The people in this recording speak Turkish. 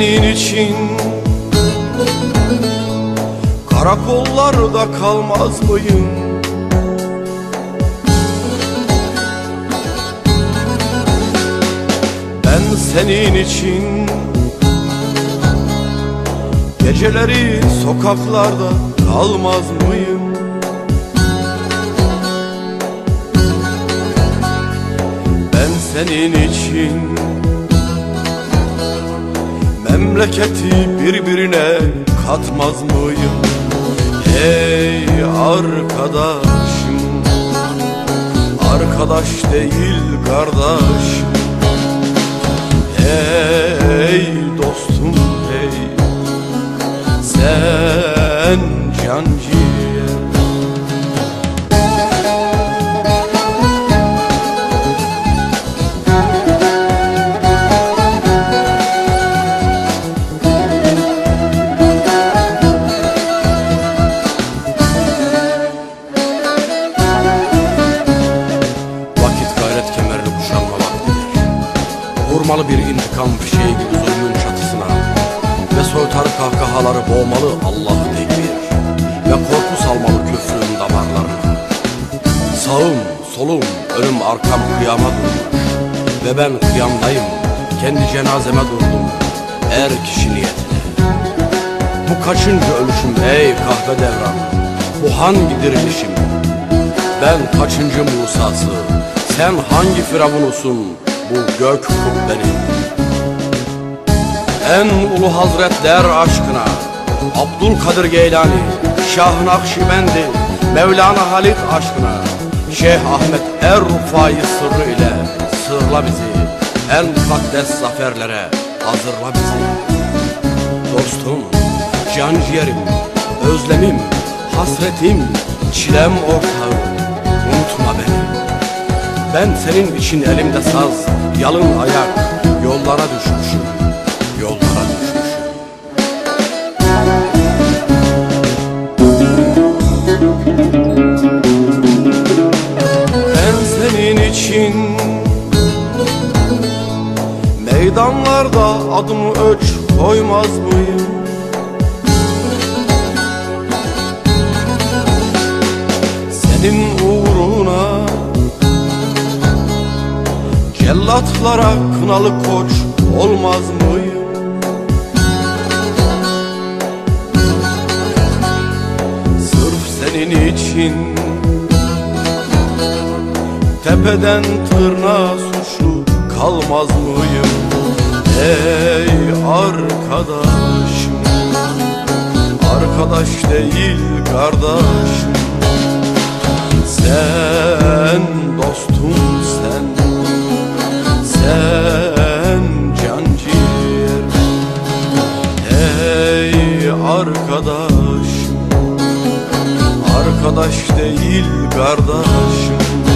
senin için Karakollarda kalmaz mıyım? Ben senin için Geceleri sokaklarda kalmaz mıyım? Ben senin için Memleketi birbirine katmaz mıyım? Hey arkadaşım Arkadaş değil kardeş Hey Vurmalı bir intikam fişeği gibi zulmün çatısına. Ve soytarı kahkahaları boğmalı Allahu Tekbir. Ve korku salmalı küfrün damarlarına. Sağım, solum, önüm arkam kıyama durmuş. Ve ben kıyamdayım, kendi cenazeme durdum. Er kişi niyetine. Bu kaçıncı ölüşüm ey kahve devran? Bu hangi dirilişim? Ben kaçıncı Musa'sı? Sen hangi Firavun'usun Bu gök kubbenin En ulu hazretler aşkına Abdülkadir Geylani Şah Nakşibendi Mevlana Halit aşkına Şeyh Ahmet Er Rufai sırrı ile Sırla bizi En mukaddes zaferlere Hazırla bizi. Dostum, can ciğerim, özlemim, hasretim, çilem ortağım Unutma beni Ben senin için elimde saz, yalın ayak Yollara düşmüşüm, yollara düşmüşüm Ben senin için Meydanlarda adımı ölç koymaz mıyım? Senin uğruna Cellatlara kınalı koç olmaz mıyım? Sırf senin için Tepeden tırnağa suçlu kalmaz mıyım? Ey arkadaşım Arkadaş değil kardeşim Sen Ey arkadaşım Arkadaş değil kardeşim